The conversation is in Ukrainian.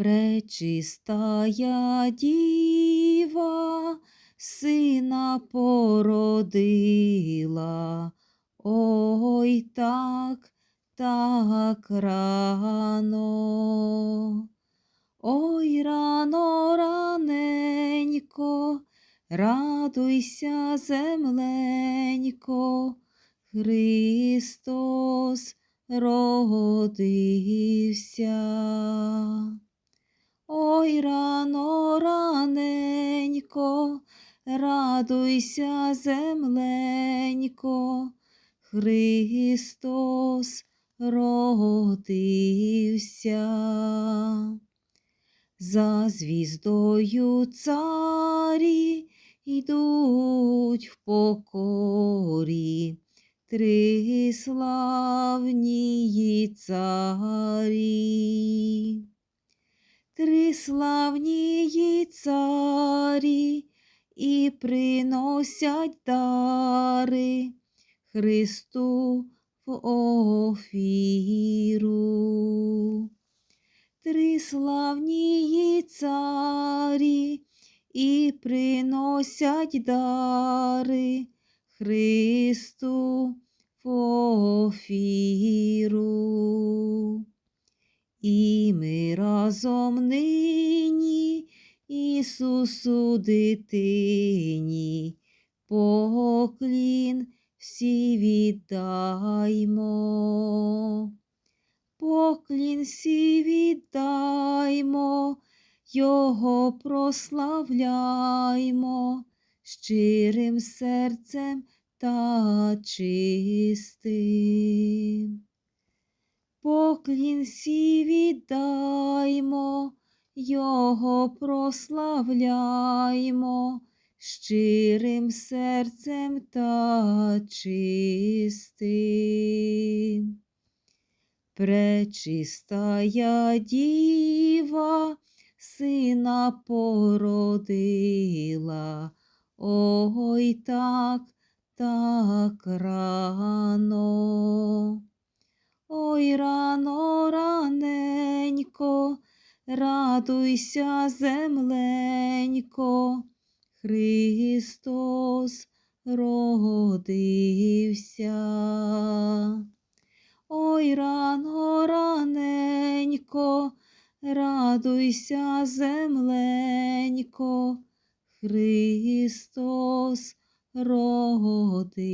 Пречистая діва, сина породила, ой так, так рано. Ой рано раненько, радуйся, земленько, Христос родився. Ой рано раненько, радуйся, земленько, Христос родився. За звіздою царі йдуть в покорі, три славні царі. Три славні царі і приносять дари Христу в офіру. Три славні царі і приносять дари Христу в офіру. І ми разом нині Ісусу дитині поклін всі віддаймо. Поклін всі віддаймо, Його прославляймо щирим серцем та чистим. Поклін віддаймо, Його прославляймо щирим серцем та чистим. Пречистая діва, сина породила, ой так, так рано. Ой рано раненько, радуйся, земленько, Христос родився. Ой рано раненько, радуйся, земленько, Христос родився.